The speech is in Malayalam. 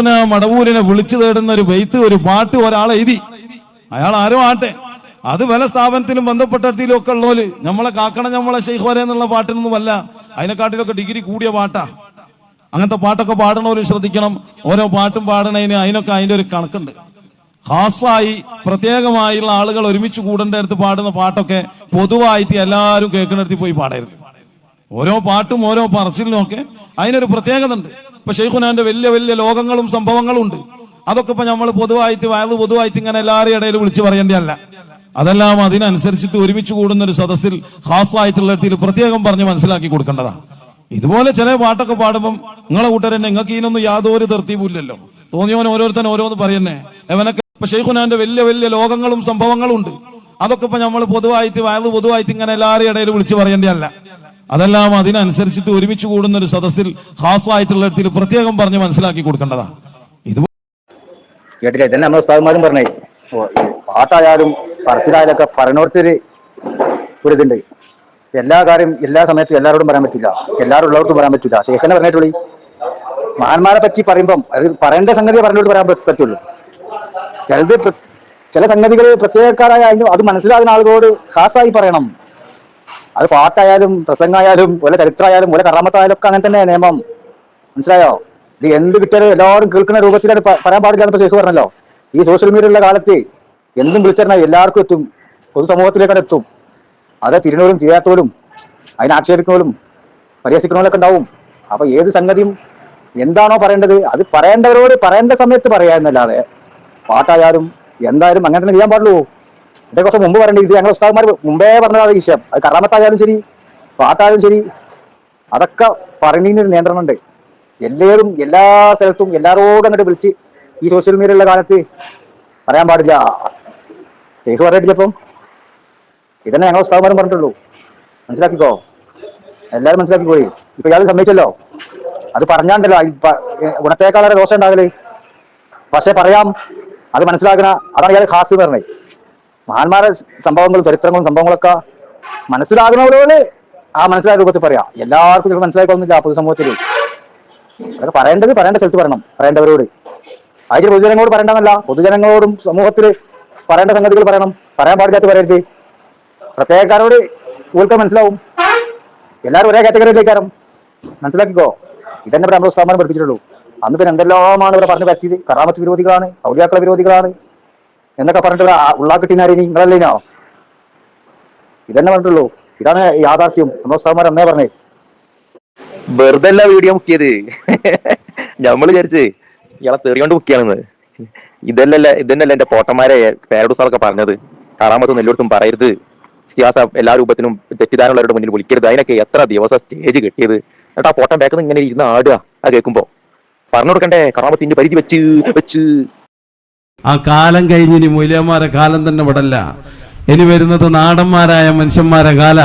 ഷെയ്ഖുന മടവൂരിനെ വിളിച്ചു തേടുന്ന ഒരു വെയ്ത്ത് ഒരു പാട്ട് ഒരാൾ എഴുതി. അയാൾ ആരോ ആട്ടെ അത് പല സ്ഥാപനത്തിലും ബന്ധപ്പെട്ടിടത്തിലും ഒക്കെ ഉള്ളോൽ നമ്മളെ കാക്കണ നമ്മളെ വരെ എന്നുള്ള പാട്ടിനൊന്നുമല്ല അതിനെക്കാട്ടിലൊക്കെ ഡിഗ്രി കൂടിയ പാട്ടാ. അങ്ങനത്തെ പാട്ടൊക്കെ പാടണവരും ശ്രദ്ധിക്കണം. ഓരോ പാട്ടും പാടണതിന് അതിനൊക്കെ അതിന്റെ ഒരു കണക്കുണ്ട്. ഹാസായി പ്രത്യേകമായുള്ള ആളുകൾ ഒരുമിച്ച് കൂടേണ്ട അടുത്ത് പാടുന്ന പാട്ടൊക്കെ പൊതുവായിട്ട് എല്ലാവരും കേൾക്കുന്നിടത്ത് പോയി പാടരുത്. ഓരോ പാട്ടും ഓരോ പറച്ചിലിനും ഒക്കെ അതിനൊരു പ്രത്യേകത ഉണ്ട് ഇപ്പൊ ഷെയ്ഖുനാന്റെ വലിയ വലിയ ലോകങ്ങളും സംഭവങ്ങളും ഉണ്ട്. അതൊക്കെ ഇപ്പൊ നമ്മൾ പൊതുവായിട്ട് വയത് പൊതുവായിട്ട് ഇങ്ങനെ എല്ലാവരുടെ ഇടയിൽ വിളിച്ചു പറയേണ്ടതല്ല. അതെല്ലാം അതിനനുസരിച്ചിട്ട് ഒരുമിച്ച് കൂടുന്ന ഒരു സദസ്സിൽ ഹാസായിട്ടുള്ള ഇടത്തിൽ പ്രത്യേകം പറഞ്ഞ് മനസ്സിലാക്കി കൊടുക്കേണ്ടതാണ് ഇതുപോലെ ചില പാട്ടൊക്കെ പാടുമ്പം നിങ്ങളെ കൂട്ടർ തന്നെ നിങ്ങൾക്ക് ഇതിനൊന്നും യാതൊരു തെർത്തീവില്ലല്ലോ തോന്നിയവൻ ഓരോരുത്തൻ ഓരോന്ന് പറയുന്നേ. അവനൊക്കെ ഇപ്പൊ ഷെയ്ഖുനാന്റെ വലിയ വലിയ ലോകങ്ങളും സംഭവങ്ങളും ഉണ്ട്. അതൊക്കെ ഇപ്പൊ നമ്മൾ പൊതുവായിട്ട് വയത് പൊതുവായിട്ട് ഇങ്ങനെ എല്ലാവരുടെ ഇടയിൽ വിളിച്ചു പറയേണ്ടതല്ല. അതെല്ലാം അതിനനുസരിച്ചിട്ട് ഒരുമിച്ച് കൂടുന്ന ഒരു സദസ്സിൽ ഹാസായിട്ടുള്ള ഇടത്തിൽ പ്രത്യേകം പറഞ്ഞ് മനസ്സിലാക്കി കൊടുക്കേണ്ടതാ. ഇത് നമ്മുടെ പാട്ടായാലും പറച്ചിലായാലൊക്കെ പറയണോർത്തൊരു ഒരു ഇതുണ്ട്. എല്ലാ കാര്യം എല്ലാ സമയത്തും എല്ലാവരോടും പറയാൻ പറ്റില്ല. എല്ലാവരും ഉള്ളവർക്കും പറയാൻ പറ്റില്ല. ശേഖരനെ പറഞ്ഞിട്ടുള്ളൂ മഹാന്മാരെ പറ്റി പറയുമ്പം അത് പറയേണ്ട സംഗതി പറഞ്ഞോട്ട് പറയാൻ പറ്റുള്ളൂ. ചിലത് ചില സംഗതികൾ പ്രത്യേകക്കാരായ അതിന് അത് മനസ്സിലാകുന്ന ആളുകളോട് ഖാസായി പറയണം. അത് പാട്ടായാലും പ്രസംഗമായാലും വല്ല ചരിത്രമായാലും വല്ല കറാമത്തായാലും ഒക്കെ അങ്ങനെ തന്നെ നിയമം. മനസ്സിലായോ? ഇത് എന്ത് കിട്ടിയാലും എല്ലാവരും കേൾക്കുന്ന രൂപത്തിലാണ് പറയാൻ പാടില്ല എന്ന് ശേഷി പറഞ്ഞല്ലോ. ഈ സോഷ്യൽ മീഡിയ ഉള്ള കാലത്ത് എന്തും വിളിച്ചിരുന്നാൽ എല്ലാവർക്കും എത്തും. പൊതുസമൂഹത്തിലേക്കാണ് എത്തും. അത് തിരിഞ്ഞോലും തിരിയാത്തോലും അതിനെ ആക്ഷേപിക്കുന്നവരും പരിഹസിക്കുന്നവരൊക്കെ ഉണ്ടാവും. അപ്പൊ ഏത് സംഗതിയും എന്താണോ പറയേണ്ടത് അത് പറയേണ്ടവരോട് പറയേണ്ട സമയത്ത് പറയാന്നല്ലാതെ പാട്ടായാലും എന്തായാലും അങ്ങനെ തന്നെ ചെയ്യാൻ പാടുള്ളൂ. ഇതേ കുറച്ച് മുമ്പ് പറയേണ്ടത് ഇത് ഞങ്ങൾ ഉസ്താദ്മാർ മുമ്പേ പറഞ്ഞതാണ് വിഷയം. അത് കറാമത്തായാലും ശരി പാട്ടായാലും ശരി അതൊക്കെ പറഞ്ഞതിനൊരു നിയന്ത്രണം ഉണ്ട്. എല്ലാവരും എല്ലാ സ്ഥലത്തും എല്ലാവരോടും അങ്ങോട്ട് വിളിച്ച് ഈ സോഷ്യൽ മീഡിയയിലുള്ള കാലത്ത് പറയാൻ പാടില്ല. ചേക്ക് പറയട്ടില്ലപ്പം ഇതന്നെ ഞങ്ങൾ ഉസ്താദ്മാരും പറഞ്ഞിട്ടുള്ളൂ. മനസ്സിലാക്കിക്കോ? എല്ലാവരും മനസ്സിലാക്കിക്കോയി. ഇപ്പൊ ഇയാൾ സമ്മതിച്ചല്ലോ. അത് പറഞ്ഞാണ്ടല്ലോ. ഗുണത്തേക്കാളെ ദോഷം ഉണ്ടാകൽ. പക്ഷെ പറയാം അത് മനസ്സിലാക്കണ അതാണ് ഇയാൾ ഖാസ് പറഞ്ഞത്. മഹാന്മാരെ സംഭവങ്ങളും ചരിത്രങ്ങളും സംഭവങ്ങളൊക്കെ മനസ്സിലാകുന്നവരോട് ആ മനസ്സിലായ രൂപത്തിൽ പറയാം. എല്ലാവർക്കും ചിലപ്പോൾ മനസ്സിലാക്കൊന്നുമില്ല പൊതുസമൂഹത്തിൽ. അതൊക്കെ പറയേണ്ടത് പറയേണ്ട സ്ഥലത്ത് പറയണം പറയേണ്ടവരോട്. ആഴ്ച പൊതുജനങ്ങളോട് പറയേണ്ടതല്ല. പൊതുജനങ്ങളോടും സമൂഹത്തിൽ പറയേണ്ട സംഗതികൾ പറയണം. പറയാൻ പാടില്ലാത്ത പറയരുത്. പ്രത്യേകക്കാരോട് ഇവർക്ക് മനസ്സിലാവും. എല്ലാവരും ഒരേ കാറ്റഗറിയിലേക്കാരം മനസ്സിലാക്കിക്കോ? ഇതന്നെ നമ്മുടെ സ്ഥാപനം പഠിപ്പിച്ചിട്ടുള്ളൂ. അന്ന് പിന്നെ എന്തെല്ലാമാണ് ഇവിടെ പറഞ്ഞു പറ്റിയത്? കറാമത്ത് വിരോധികളാണ് ഔലിയാക്കള വിരോധികളാണ്. എന്നൊക്കെ പറഞ്ഞിട്ട് ഉള്ളാക്കിട്ടിനാരിനി നിങ്ങളല്ലേനോ ഇതന്നെ പറഞ്ഞിട്ടുള്ളൂ. ഇതാണ് യാഥാർത്ഥ്യം. സ്ഥാപനം എന്നേ പറഞ്ഞേ. വെറുതെ അല്ല വീഡിയോ മുക്കിയത് നമ്മൾ വിചാരിച്ച് ഇയാളെ തെറിയോണ്ട് മുക്കിയാണെന്ന് ഇതല്ലല്ല ഇതന്നല്ല എന്റെ പോട്ടന്മാരെ പേരോട് സാറൊക്കെ പറഞ്ഞത്. കറാമത്തൊന്നും എല്ലായിടത്തും പറയരുത്. ഇസ്തിഹാസ എല്ലാ രൂപത്തിനും തെറ്റിദ്ധാരമുള്ളവരുടെ മുന്നിൽ വിളിക്കരുത്. അതിനൊക്കെ എത്ര ദിവസം സ്റ്റേജ് കിട്ടിയത്? എന്നിട്ട് ആ പോട്ടം ബാക്കിൽ ഇങ്ങനെ ഇരുന്ന് ആടുക. ആ കേൾക്കുമ്പോ. പറഞ്ഞു കൊടുക്കണ്ടേ? കറാമത്തിന്റെ പരിധി വെച്ച് വെച്ച്. ആ കാലം കഴിഞ്ഞിനി മൂല്യമാരെ കാലം തന്നെ വിടല്ല. ഇനി വരുന്നത് നാടന്മാരായ മനുഷ്യന്മാരെ കാല.